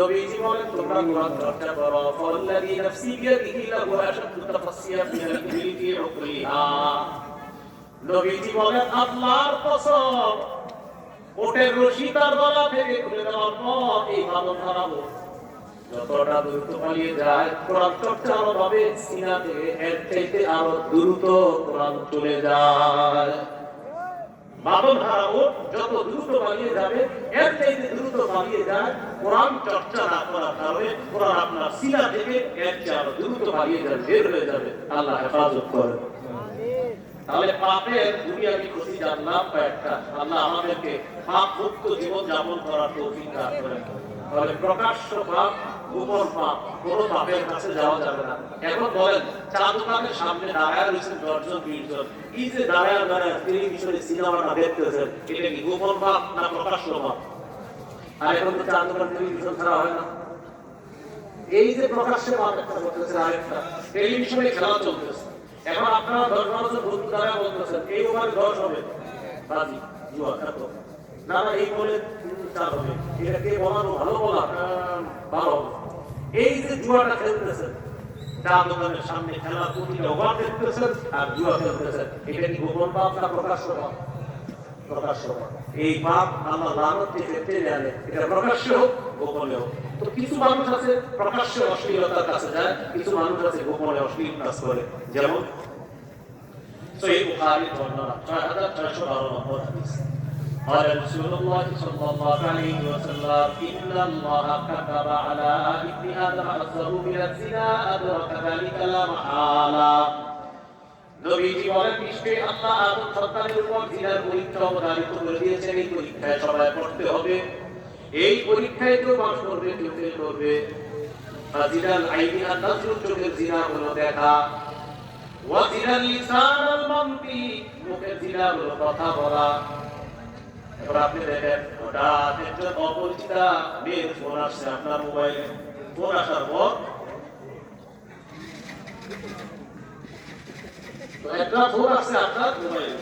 নবীজি বলেন, তোমরা কোরআন চর্চা করো। নাফসি বিয়াদিহি লাহু উকরিহা নবীজি বলেন, আল্লাহর কসম ওটের রশি তার গলা থেকে খুলে দেওয়ার পর এই যতটা দ্রুত পালিয়ে যায়, কোরআন চর্চা আরও ভাবে সিনা এর চাইতে আরও দ্রুত কোরআন চলে যায়। বাদন হারাবো, যত দ্রুত যাবে, এর চাইতে দ্রুত যায় কোরআন চর্চা না করার কারণে কোরআন আপনার থেকে এর চেয়ে আরও দ্রুত যাবে, বের হয়ে যাবে। আল্লাহ হেফাজত করে। তাহলে পাপের জানলাম কয়েকটা। আল্লাহ আমাদেরকে পাপ মুক্ত জীবন যাপন করার তৌফিক দান করেন। তাহলে প্রকাশ্য পাপ এখন বলেন চা দোকানের সামনে এই যে প্রকাশ্য খেলা চলতেছে। এখন আপনারা দশ বারো দশ হবে। বাজি জুয়া খেতো না এই বলে চার হবে। এটা কে বলানো ভালো বলা? ভালো হবে। এই যে জুয়াটা খেলতেছেন চা দোকানের সামনে হোক, গোপনে হোক। তো কিছু মানুষ আছে, প্রকাশ্য অশ্লীলতার কাছে কিছু মানুষ আছে, গোপনে অশ্লীল কাজ করে। যেমন সহিহ বুখারীর বর্ণনা 6612 নম্বর হাদিস। قال رسول الله صلى الله عليه وسلم إن الله كتب على ابن آدم حظه من الزنا أدرك ذلك لا محالة নবীজি বলেন নিশ্চয়ই আল্লাহ আদম সন্তানের উপর জিনার পরীক্ষা অবধারিত করে দিয়েছেন এই পরীক্ষায় সবাই পড়তে হবে এই পরীক্ষায় কেউ পাস করবে কেউ ফেল করবে ফাজিলাল আইনি আর নাজরুল চোখের জিনা হলো দেখা ওয়াজিলাল লিসান আল মানতি মুখের জিনা হলো কথা বলা আপনি দেখেন হঠাৎ একজন অপরিচিতা। মেয়ের ফোন আসছে আপনার মোবাইলে। ফোন আসার পর একটা ফোন আসছে আপনার মোবাইলে।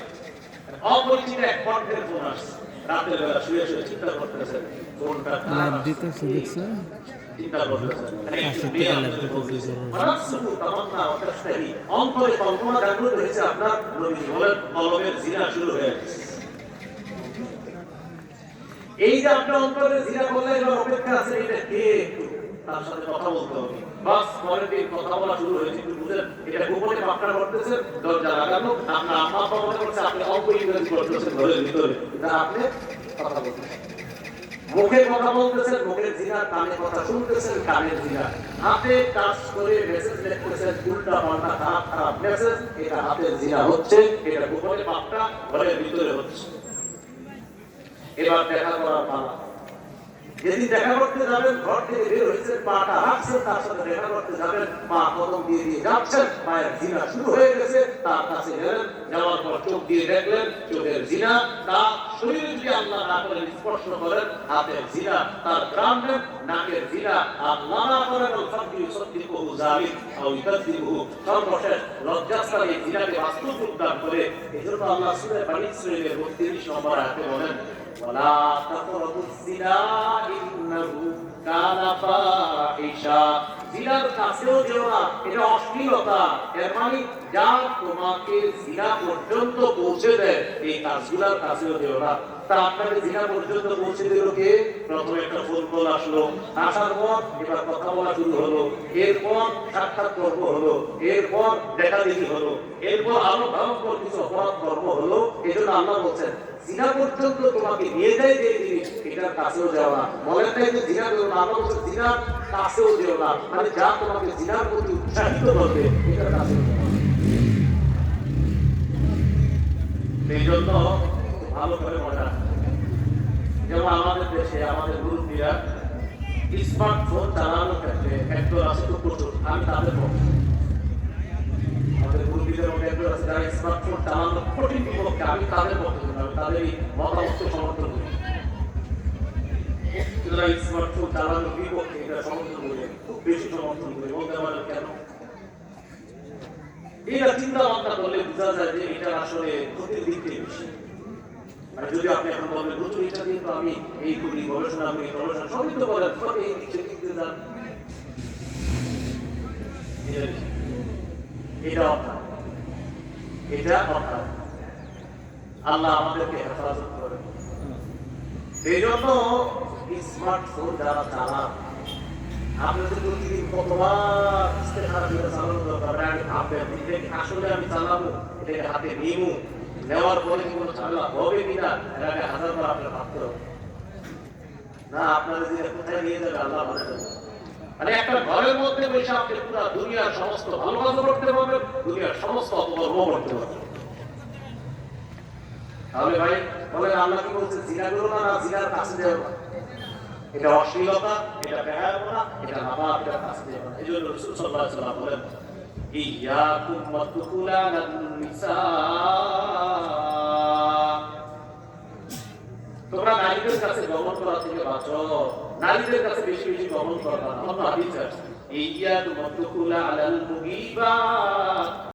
অপরিচিত এক কণ্ঠের ফোন আসছে। রাতের বেলা শুয়ে শুয়ে চিন্তা করতেছেন ফোনটা লাভ দিতেছে মানে। অন্তরে কল্পনা জাগ্রত হয়েছে আপনার কলমের জিনা শুরু হয়ে গেছে। এই যে আপনার অন্তরে অপেক্ষা আছে, এটা কে তার সাথে কথা বলতে হবে। বাস, পরের দিন কথা বলা শুরু হয়েছে, একটু বুঝলেন এটা গোপনে দরজা লাগানো, আপনার আম্মা মনে করছে আপনি অল্প ইংরেজি করতেছেন ঘরের ভিতরে আপনি কথা বলতেছেন মুখে কথা বলতেছেন, মুখের জিনা কানে কথা শুনতেছেন, কানের জিনা হাতে কাজ করে মেসেজ লিখতেছেন, উল্টা পাল্টা খারাপ খারাপ মেসেজ এটা হাতের জিনা হচ্ছে, এটা গোপনে পাপটা ঘরের ভিতরে হচ্ছে। এবার দেখা করার পালা যেদিন দেখা করতে যাবেন, ঘর থেকে বের হয়েছেন পাটা রাখছেন তার সাথে দেখা করতে যাবেন। পা কদম দিয়ে দিয়ে যাচ্ছেন পায়ের জিনা শুরু হয়ে গেছে, তার কাছে গেলেন যাওয়ার পর চোখ দিয়ে দেখলেন, চোখের জিনা তার শরীরে যদি আল্লাহ না করেন স্পর্শ করেন হাতের জিনা তার গ্রাম নেন নাকের জিনা আল্লাহ না করেন সত্যি সত্যি বহু জালিম আও ইকাদিবহু সর্বশেষ লজ্জাস্থানে এই জিনাকে বাস্তব রূপ দান করে এজন্য আল্লাহ সূরা বানী ইসরাঈলের 32 নম্বর আয়াতে বলেন ولا تقربوا الزنا إنه كان فاحشا জিনার কাছেও যেও না এটা অশ্লীলতা। এর মানে যা তোমাকে জিনা পর্যন্ত পৌঁছে দেয়, এই কাজগুলোর কাছেও যেও তা আপনাকে জিনা পর্যন্ত পৌঁছে দিল কে? প্রথমে একটা ফোন কল আসলো। আসার পর এবার কথা বলা শুরু হলো। এরপর সাক্ষাৎ কর্ম হলো। এরপর দেখা দেখি হলো। এরপর আরও ভয়ঙ্কর কিছু অপরাধ কর্ম হলো। এজন্য আল্লাহ বলছেন জিনা পর্যন্ত তোমাকে নিয়ে যায় যে এটার কাছেও যাও না। বলেন নাই যে জিনা করো না আল্লাহ বলছে জিনার কাছেও যেও না। মানে যা তোমাকে জিনার প্রতি উৎসাহিত করবে, এটার কাছেও সেই জন্য ভালো করে রাখবেন যেমন আমাদের দেশে, আমাদের মুরব্বীরা স্মার্টফোন চালানোর ক্ষেত্রে একদল আছে প্রচুর আমি তাদের পক্ষে আমাদের মুরব্বী কঠিন বিপক্ষে আমি তাদের নই, আমি তাদের এই মতামতকে সমর্থন করি। সুতরাং স্মার্টফোন চালানোর বিপক্ষে এটা সমর্থন করি খুব বেশি সমর্থন করি বলতে পারেন কেন? এটা চিন্তা ভাবনা করলে বোঝা যায় যে এটা আসলে ক্ষতির দিকটাই বেশি আর যদি আপনি এখন বলবেন নতুন এটা দিয়ে আমি এই করি গবেষণা করি গবেষণা সবই তো সব এই দিক দিতে যান এটা বেশি। এটা অর্থাৎ আল্লাহ আমাদেরকে হেফাজত করে এই জন্য স্মার্টফোন যারা চালান আপনি তো প্রতিদিন এটা আসলে আমি চালাবো? এটাকে হাতে নিমু নেওয়ার পরে কি ঝামেলা হবে কিনা হাজারবার আপনার ভাবতে হবে। না আপনাদের কোথায় নিয়ে যাবে আল্লাহ ভালো। মানে একটা ঘরের মধ্যে বসে আপনি পুরো দুনিয়ার সমস্ত ভালো করতে পারবেন, দুনিয়ার সমস্ত অপকর্ম করতে পারবেন। তাহলে ভাই বলে আল্লাহ বলছে, জিনা করো না জিনার কাছে যাও না। এটা অশ্লীলতা, এটা বেহায়াপনা এটা নামাজ এটা কাছে যাও না। এই জন্য রসুল সাল্লাহ সাল্লাম বলেন, ইয়াকুম ওয়াদখুলা নিসা তোমরা নারীদের কাছে গমন করা থেকে বাঁচো। নারীদের কাছে বেশি বেশি গমন করবা অন্য হাদিস আছে ইয়া তুমাতুকুলা আলাল মুগিবা।